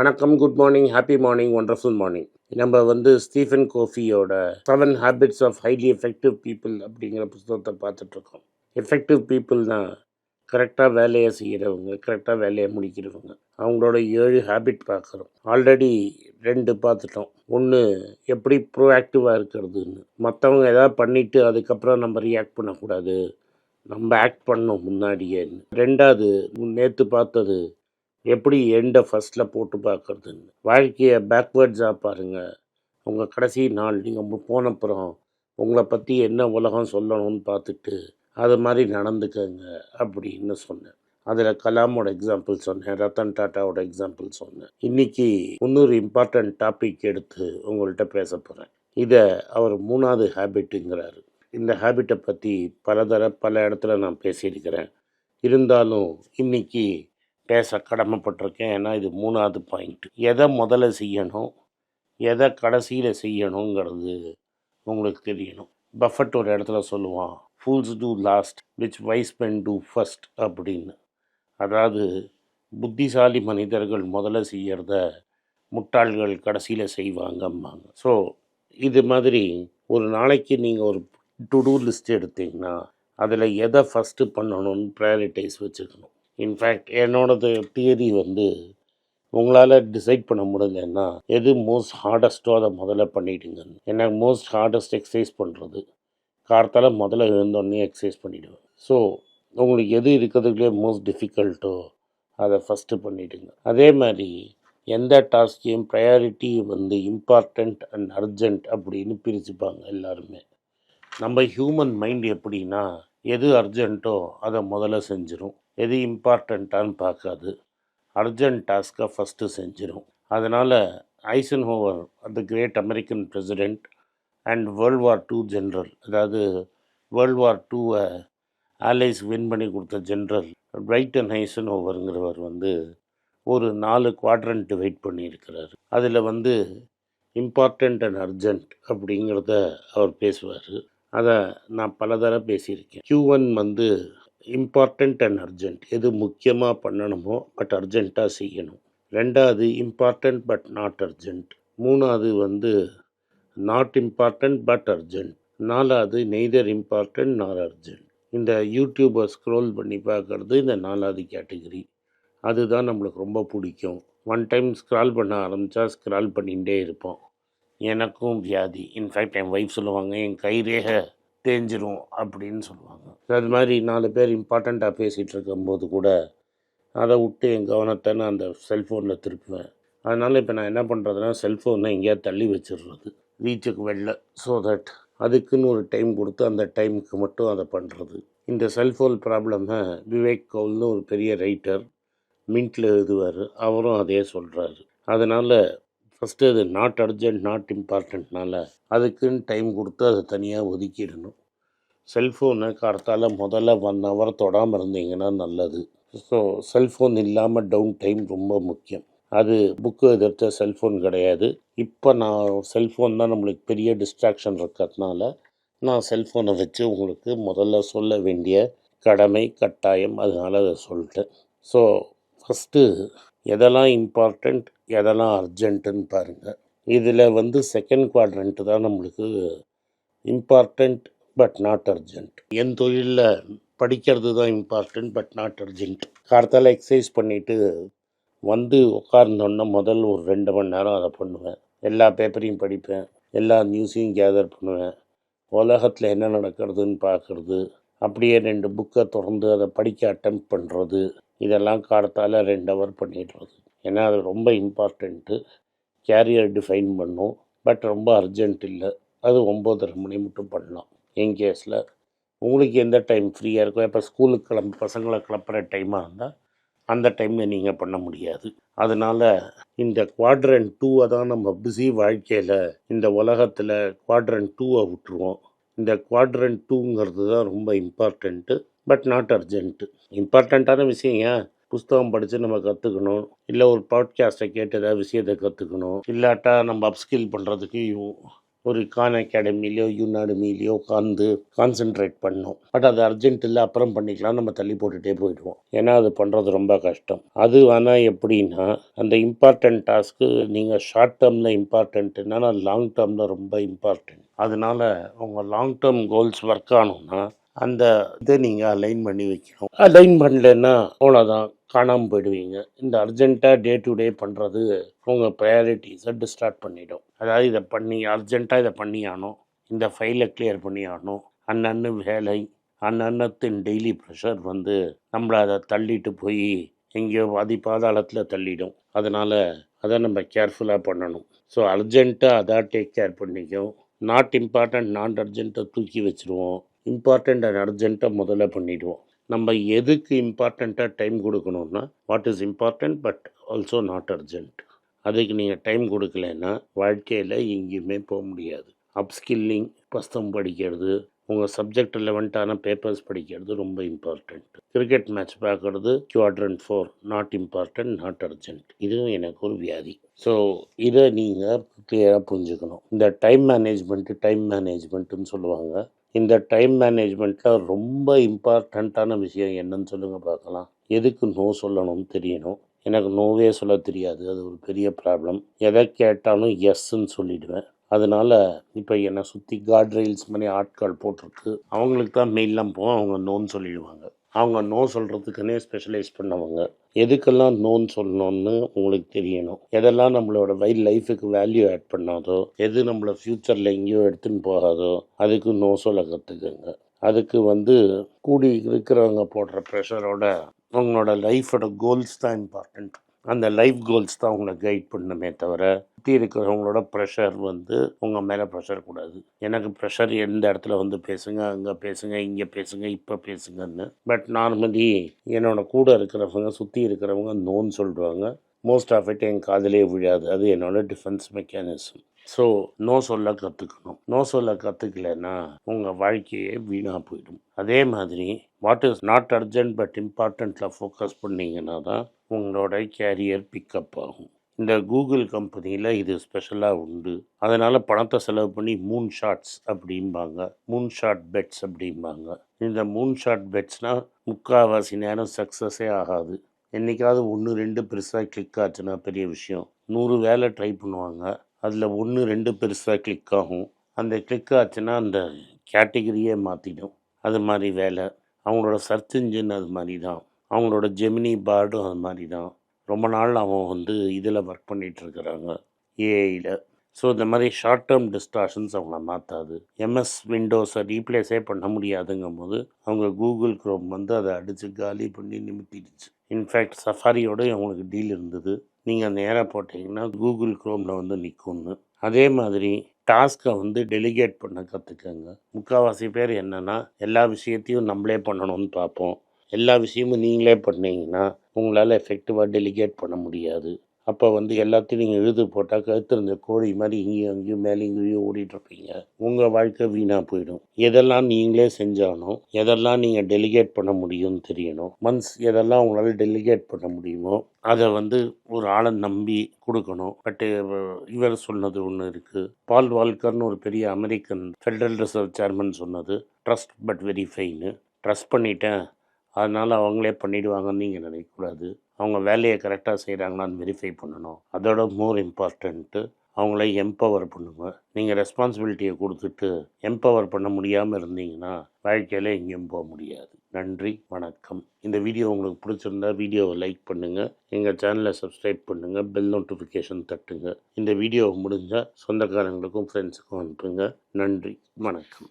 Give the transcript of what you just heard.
வணக்கம் good morning happy morning wonderful morning நம்ம வந்து Stephen கோஃபியோட seven habits of highly effective people அப்படிங்கிற புத்தகத்தை பார்த்துட்ருக்கோம். எஃபெக்டிவ் பீப்புள்னா கரெக்டாக வேலையை செய்கிறவங்க கரெக்டாக வேலையை முடிக்கிறவங்க. அவங்களோட ஏழு ஹேபிட் பார்க்குறோம். ஆல்ரெடி ரெண்டு பார்த்துட்டோம். ஒன்று எப்படி ப்ரோஆக்டிவாக இருக்கிறதுன்னு. மற்றவங்க எதாவது பண்ணிவிட்டு அதுக்கப்புறம் நம்ம ரியாக்ட் பண்ணக்கூடாது. நம்ம ஆக்ட் பண்ணோம் முன்னாடியே ரெண்டாவது நேற்று பார்த்தது எப்படி எண்டை ஃபஸ்ட்டில் போட்டு பார்க்கறதுன்னு. வாழ்க்கையை பேக்வேர்ட்ஸாக பாருங்கள் உங்கள் கடைசி நாள் நீங்கள் போனப்புறம் உங்களை பற்றி என்ன உலகம் சொல்லணும்னு பார்த்துட்டு அது மாதிரி நடந்துக்கங்க அப்படின்னு சொன்னேன். அதில் கலாமோட எக்ஸாம்பிள் சொன்னேன் ரத்தன் டாட்டாவோட எக்ஸாம்பிள் சொன்னேன். இன்றைக்கி இன்னொரு இம்பார்ட்டண்ட் டாபிக் எடுத்து உங்கள்கிட்ட பேச போகிறேன் இதை அவர் மூணாவது ஹேபிட்டுங்கிறாரு இந்த ஹேபிட்டை பற்றி பலதர பல இடத்துல நான் பேசியிருக்கிறேன். இருந்தாலும் இன்னைக்கு பேச கடமைப்பட்டிருக்கேன். ஏன்னா இது மூணாவது பாயிண்ட் எதை முதல்ல செய்யணும்? எதை கடைசியில் செய்யணுங்கிறது உங்களுக்கு தெரியணும். பஃபட் ஒரு இடத்துல சொல்லுவான் fools do last which wise men do first அப்படின்னு. அதாவது புத்திசாலி மனிதர்கள் முதல்ல செய்யறத முட்டாள்கள் கடைசியில் செய்வாங்கம்பாங்க. ஸோ இது மாதிரி ஒரு நாளைக்கு நீங்கள் ஒரு டு டூ லிஸ்ட் எடுத்தீங்கன்னா அதில் எதை ஃபஸ்ட்டு பண்ணணும்னு ப்ரையாரிட்டைஸ் வச்சுக்கணும். இன்ஃபேக்ட் என்னோடது தியரி வந்து உங்களால் டிசைட் பண்ண முடியலன்னா எது மோஸ்ட் ஹார்டஸ்ட்டோ அதை முதல்ல பண்ணிவிடுங்க எனக்கு மோஸ்ட் ஹார்டஸ்ட் எக்ஸசைஸ் பண்ணுறது கார்த்தால் முதல்ல எழுந்தோடனே எக்ஸசைஸ் பண்ணிவிடுவேன் ஸோ உங்களுக்கு எது இருக்கிறதுக்குள்ளே மோஸ்ட் டிஃபிகல்ட்டோ அதை ஃபஸ்ட்டு பண்ணிவிடுங்க அதே மாதிரி எந்த டாஸ்கையும் ப்ரையாரிட்டி வந்து இம்பார்ட்டண்ட் அண்ட் அர்ஜென்ட் அப்படின்னு பிரிச்சுப்பாங்க எல்லாருமே. நம்ம ஹியூமன் மைண்ட் எப்படின்னா எது அர்ஜென்ட்டோ அதை முதல்ல செஞ்சிடும் எது இம்பார்ட்டண்ட்டான்னு பார்க்காது. அர்ஜென்ட் டாஸ்க்காக ஃபஸ்ட்டு செஞ்சிடும் அதனால் Eisenhower the great American president and world war two general அதாவது வேர்ல்ட் வார் டூவை ஆலைஸ் வின் பண்ணி கொடுத்த ஜென்ரல் பிரைட்டன் ஹைசன் ஓவருங்கிறவர் வந்து ஒரு நாலு குவாட்ரண்ட் வெயிட் பண்ணியிருக்கிறார். அதில் வந்து இம்பார்ட்டண்ட் அண்ட் அர்ஜென்ட் அப்படிங்கிறத அவர் பேசுவார். அதை நான் பல தடவை பேசியிருக்கேன். கியூ ஒன் வந்து இம்பார்ட்டண்ட் அண்ட் அர்ஜென்ட் எது முக்கியமாக பண்ணணுமோ பட் அர்ஜெண்ட்டாக செய்யணும். ரெண்டாவது இம்பார்ட்டண்ட் பட் நாட் அர்ஜென்ட் மூணாவது வந்து நாட் இம்பார்ட்டண்ட் பட் அர்ஜென்ட் நாலாவது நெய்தர் இம்பார்ட்டண்ட் நார் அர்ஜென்ட் இந்த யூடியூப்பை ஸ்க்ரோல் பண்ணி பார்க்குறது இந்த நாலாவது கேட்டகரி அதுதான் நம்மளுக்கு ரொம்ப பிடிக்கும். ஒன் டைம் ஸ்க்ரால் பண்ண ஆரம்பித்தா ஸ்க்ரால் பண்ணிகிட்டே இருப்போம். எனக்கும் வியாதி. இன்ஃபேக்ட் என் ஒய்ஃப் சொல்லுவாங்க என் கை ரேகை தேஞ்சிரும் அப்படின்னு சொல்லுவாங்க. அது மாதிரி நாலு பேர் இம்பார்ட்டண்ட்டாக பேசிகிட்டு இருக்கும்போது கூட அதை விட்டு என் கவனத்தை நான் அந்த செல்ஃபோனில் திருப்புவேன். அதனால் இப்போ நான் என்ன பண்ணுறதுனா செல்ஃபோனை எங்கேயாவது தள்ளி வச்சிடுறது. ரீச்சுக்கு வெளில ஸோ தட் அதுக்குன்னு ஒரு டைம் கொடுத்து அந்த டைமுக்கு மட்டும் அதை பண்ணுறது இந்த செல்ஃபோன் ப்ராப்ளமை விவேக் கவுல்னு ஒரு பெரிய ரைட்டர் மின்ட்டில் எழுதுவார். அவரும் அதே சொல்கிறாரு அதனால் ஃபஸ்ட்டு அது நாட் அர்ஜென்ட் நாட் இம்பார்ட்டண்ட்னால அதுக்குன்னு டைம் கொடுத்து அதை தனியாக ஒதுக்கிடணும். செல்ஃபோனை கார்த்தால் முதல்ல ஒன் ஹவர் தொடாமல் இருந்தீங்கன்னா நல்லது. ஸோ செல்ஃபோன் இல்லாமல் டவுன் டைம் ரொம்ப முக்கியம். அது புக்கு எதிர்த்த செல்ஃபோன் கிடையாது. இப்போ நான் செல்ஃபோன் தான் நம்மளுக்கு பெரிய டிஸ்ட்ராக்ஷன் இருக்கிறதுனால நான் செல்ஃபோனை வச்சு உங்களுக்கு முதல்ல சொல்ல வேண்டிய கடமை கட்டாயம் அதனால் அதை சொல்லிட்டேன். ஸோ ஃபஸ்ட்டு எதெல்லாம் இம்பார்ட்டண்ட் எதெல்லாம் அர்ஜென்ட்டுன்னு பாருங்கள் இதில் வந்து செகண்ட் குவாட்ரண்ட்டு தான் நம்மளுக்கு இம்பார்ட்டண்ட் பட் நாட் அர்ஜென்ட் என் தொழிலில் படிக்கிறது தான் இம்பார்ட்டண்ட் பட் நாட் அர்ஜென்ட் கார்த்தால் எக்ஸசைஸ் பண்ணிவிட்டு வந்து உட்கார்ந்தோன்னே முதல் ஒரு ரெண்டு மணி நேரம் அதை பண்ணுவேன். எல்லா பேப்பரையும் படிப்பேன். எல்லா நியூஸையும் கேதர் பண்ணுவேன். உலகத்தில் என்ன நடக்கிறதுன்னு பார்க்குறது. அப்படியே ரெண்டு புக்கை திறந்து அதை படிக்க அட்டம் பண்ணுறது இதெல்லாம் காலத்தால் ரெண்டு ஹவர் பண்ணிடுறது. ஏன்னா அது ரொம்ப இம்பார்ட்டண்ட்டு கேரியர் டிஃபைன் பண்ணும். பட் ரொம்ப அர்ஜென்ட் இல்லை. அது ஒம்போதரை மணி மட்டும் பண்ணலாம். என் கேஸில் உங்களுக்கு எந்த டைம் ஃப்ரீயாக இருக்கோ இப்போ ஸ்கூலுக்கு கிளம்ப பசங்களை கிளப்புற டைமாக இருந்தால் அந்த டைமில் நீங்கள் பண்ண முடியாது. அதனால் இந்த குவாட்ரன் டூவை தான் நம்ம பிஸி வாழ்க்கையில் இந்த உலகத்தில் குவாட்ரன் டூவை விட்டுருவோம். இந்த குவாட்ரன் டூங்கிறது தான் ரொம்ப இம்பார்ட்டண்ட்டு பட் நாட் அர்ஜென்ட்டு இம்பார்ட்டண்ட்டான விஷயம் ஏன்? புஸ்தகம் படித்து நம்ம கற்றுக்கணும் இல்லை ஒரு பாட்காஸ்ட்டை கேட்டு ஏதாவது விஷயத்தை கற்றுக்கணும் இல்லாட்டா நம்ம அப்ஸ்கில் பண்ணுறதுக்கு ஒரு கான் அகாடமிலேயோ யூனாடமிலையோ உட்காந்து கான்சென்ட்ரேட் பண்ணோம். பட் அது அர்ஜென்ட் இல்லை அப்புறம் பண்ணிக்கலாம் நம்ம தள்ளி போட்டுகிட்டே போயிடுவோம். ஏன்னா அது பண்ணுறது ரொம்ப கஷ்டம். அது ஆனால் எப்படின்னா அந்த இம்பார்ட்டன்ட் டாஸ்க்கு நீங்கள் ஷார்ட் டேர்மில் இம்பார்ட்டன்ட்னா லாங் டேர்மில் ரொம்ப இம்பார்ட்டன்ட் அதனால் உங்கள் லாங் டேர்ம் கோல்ஸ் ஒர்க் ஆகணும்னா அந்த இதை நீங்கள் அலைன் பண்ணி வைக்கணும். அலைன் பண்ணலன்னா அவ்வளோதான் காணாமல் போயிடுவீங்க. இந்த அர்ஜென்ட்டாக டே டு டே பண்ணுறது உங்கள் ப்ரையாரிட்டிஸை டிஸ்டார்ட் பண்ணிடும். அதாவது இதை பண்ணி அர்ஜென்ட்டாக இதை பண்ணி ஆகணும் இந்த ஃபைலை கிளியர் பண்ணி ஆகணும் அன்னன்னு வேலை அன்னன்னத்தின் டெய்லி ப்ரெஷர் வந்து நம்மளை அதை தள்ளிட்டு போய் எங்கேயோ அதி பாதாளத்தில் தள்ளிடும். அதனால் அதை நம்ம கேர்ஃபுல்லாக பண்ணணும். ஸோ அர்ஜென்ட்டாக அதை டேக் கேர் பண்ணிக்கும். நாட் இம்பார்ட்டன்ட் நான் அர்ஜென்ட்டை தூக்கி வச்சுருவோம். இம்பார்ட்டண்ட் அண்ட் அர்ஜென்ட்டாக முதல்ல பண்ணிவிடுவோம் நம்ம எதுக்கு இம்பார்ட்டண்ட்டாக டைம் கொடுக்கணும்னா what is important but also not urgent அதுக்கு நீங்கள் டைம் கொடுக்கலன்னா வாழ்க்கையில் எங்கேயுமே போக முடியாது. அப்ஸ்கில்லிங் புஸ்தம் படிக்கிறது உங்கள் சப்ஜெக்ட் ரிலவெண்ட்டான பேப்பர்ஸ் படிக்கிறது ரொம்ப இம்பார்ட்டண்ட் கிரிக்கெட் மேட்ச் பார்க்குறது quadrant four not important not urgent இதுவும் எனக்கு ஒரு வியாதி. ஸோ இதை நீங்கள் கிளியராக புரிஞ்சுக்கணும். இந்த டைம் மேனேஜ்மெண்ட்டு டைம் மேனேஜ்மெண்ட்டுன்னு சொல்லுவாங்க. இந்த டைம் மேனேஜ்மெண்ட்டில் ரொம்ப இம்பார்ட்டண்ட்டான விஷயம் என்னன்னு சொல்லுங்கள் பார்க்கலாம். எதுக்கு நோ சொல்லணும்னு தெரியணும். எனக்கு நோவே சொல்ல தெரியாது. அது ஒரு பெரிய ப்ராப்ளம். எதை கேட்டாலும் எஸ்ன்னு சொல்லிவிடுவேன் அதனால் இப்போ என்னை சுற்றி காட் ரெயில்ஸ் மாதிரி ஆட்கள் போட்டிருக்கு. அவங்களுக்கு தான் மெயிலெலாம் போவோம் அவங்க நோன்னு சொல்லிடுவாங்க. அவங்க நோ சொல்கிறதுக்குன்னே ஸ்பெஷலைஸ் பண்ணவங்க. எதுக்கெல்லாம் நோன்னு சொல்லணும்னு உங்களுக்கு தெரியணும். எதெல்லாம் நம்மளோட வைல்ட் லைஃபுக்கு வேல்யூ ஆட் பண்ணாதோ எது நம்மளை ஃப்யூச்சரில் எங்கேயோ எடுத்துன்னு போகாதோ அதுக்கு நோ சொல்ல கற்றுக்குங்க அதுக்கு வந்து கூடி இருக்கிறவங்க போடுற ப்ரெஷரோட உங்களோட லைஃபோட கோல்ஸ் தான் இம்பார்ட்டண்ட் அந்த லைஃப் கோல்ஸ் தான் உங்களை கைட் பண்ணுமே தவிர சுற்றி இருக்கிறவங்களோட ப்ரெஷர் வந்து உங்கள் மேலே ப்ரெஷர் கூடாது. எனக்கு ப்ரெஷர் எந்த இடத்துல வந்து பேசுங்க அங்கே பேசுங்க இங்கே பேசுங்க இப்போ பேசுங்கன்னு. பட் நார்மலி என்னோட கூட இருக்கிறவங்க சுற்றி இருக்கிறவங்க நோன்னு சொல்கிறாங்க மோஸ்ட் ஆஃப் இட் என் காதலே விழாது. அது என்னோட டிஃபென்ஸ் மெக்கானிசம் ஸோ நோ சொல்ல கற்றுக்கணும் நோ சொல்ல கற்றுக்கலைன்னா உங்கள் வாழ்க்கையே வீணாக போயிடும். அதே மாதிரி what is not urgent but இம்பார்ட்டண்ட்டில் focus பண்ணிங்கன்னா தான் உங்களோட கேரியர் பிக்கப் ஆகும். இந்த கூகுள் கம்பெனியில் இது ஸ்பெஷலாக உண்டு. அதனால் பணத்தை செலவு பண்ணி மூன் ஷாட்ஸ் அப்படிம்பாங்க. மூன் ஷாட் பெட்ஸ் அப்படிம்பாங்க. இந்த மூன் ஷாட் பெட்ஸ்னால் முக்கால்வாசி நேரம் சக்ஸஸே ஆகாது. என்றைக்காவது ஒன்று ரெண்டு பெருசாக கிளிக் ஆச்சுன்னா பெரிய விஷயம். நூறு வேலை ட்ரை பண்ணுவாங்க. அதில் ஒன்று ரெண்டு பெருசாக கிளிக் ஆகும். அந்த கிளிக் ஆச்சுன்னா அந்த கேட்டகரியே மாற்றிடும் அது மாதிரி வேலை. அவங்களோட சர்ச் இன்ஜின் அது மாதிரி தான் அவங்களோட ஜெமினி பார்டும் அது மாதிரி தான் ரொம்ப நாள் அவன் வந்து இதில் ஒர்க் பண்ணிகிட்ருக்கிறாங்க ஏஐயில் ஸோ இந்த மாதிரி ஷார்ட் டேர்ம் டிஸ்டார்ஷன்ஸ் அவங்கள மாற்றாது எம்எஸ் விண்டோஸை ரீப்ளேஸே பண்ண முடியாதுங்கும் போது அவங்க கூகுள் க்ரோம் வந்து அதை அடித்து காலி பண்ணி நிமித்திடுச்சு. இன்ஃபேக்ட் சஃபாரியோட அவங்களுக்கு டீல் இருந்தது. நீங்கள் நேராக போட்டிங்கன்னா கூகுள் க்ரோமில் வந்து நிற்கும்னு அதே மாதிரி டாஸ்க்கை வந்து டெலிகேட் பண்ண கற்றுக்கங்க முக்கால்வாசி பேர் என்னென்னா எல்லா விஷயத்தையும் நம்மளே பண்ணணும்னு பார்ப்போம். எல்லா விஷயமும் நீங்களே பண்ணீங்கன்னா உங்களால் எஃபெக்டிவாக டெலிகேட் பண்ண முடியாது. அப்போ வந்து எல்லாத்தையும் நீங்கள் எழுது போட்டால் கழுத்திருந்த கோழி மாதிரி இங்கேயும் அங்கேயும் மேலே இங்கேயும் ஓடிட்டுருப்பீங்க உங்கள் வாழ்க்கை வீணாக போயிடும். எதெல்லாம் நீங்களே செஞ்சாலும் எதெல்லாம் நீங்கள் டெலிகேட் பண்ண முடியும்னு தெரியணும். மன்ஸ் எதெல்லாம் உங்களால் டெலிகேட் பண்ண முடியுமோ அதை வந்து ஒரு ஆளை நம்பி கொடுக்கணும். பட் இவர் சொன்னது ஒன்று இருக்குது பால் வால்கர்னு ஒரு பெரிய அமெரிக்கன் ஃபெடரல் ரிசர்வ் சேர்மன் சொன்னது. Trust but very fine trust பண்ணிட்டேன். அதனால் அவங்களே பண்ணிவிடுவாங்கன்னு நீங்கள் நினைக்கக்கூடாது. அவங்க வேலையை கரெக்டாக செய்கிறாங்களான்னு வெரிஃபை பண்ணணும். அதோட மோர் இம்பார்ட்டண்ட்டு அவங்கள எம்பவர் பண்ணுங்க. நீங்கள் ரெஸ்பான்சிபிலிட்டியை கொடுத்துட்டு எம்பவர் பண்ண முடியாமல் இருந்தீங்கன்னா வாழ்க்கையில் எங்கேயும் போக முடியாது. நன்றி வணக்கம். இந்த வீடியோ உங்களுக்கு பிடிச்சிருந்தா வீடியோவை லைக் பண்ணுங்கள் எங்கள் சேனலை சப்ஸ்கிரைப் பண்ணுங்கள் பெல் நோட்டிஃபிகேஷன் தட்டுங்க. இந்த வீடியோ முடிஞ்சால் சொந்தக்காரங்களுக்கும் ஃப்ரெண்ட்ஸுக்கும் அனுப்புங்க. நன்றி வணக்கம்.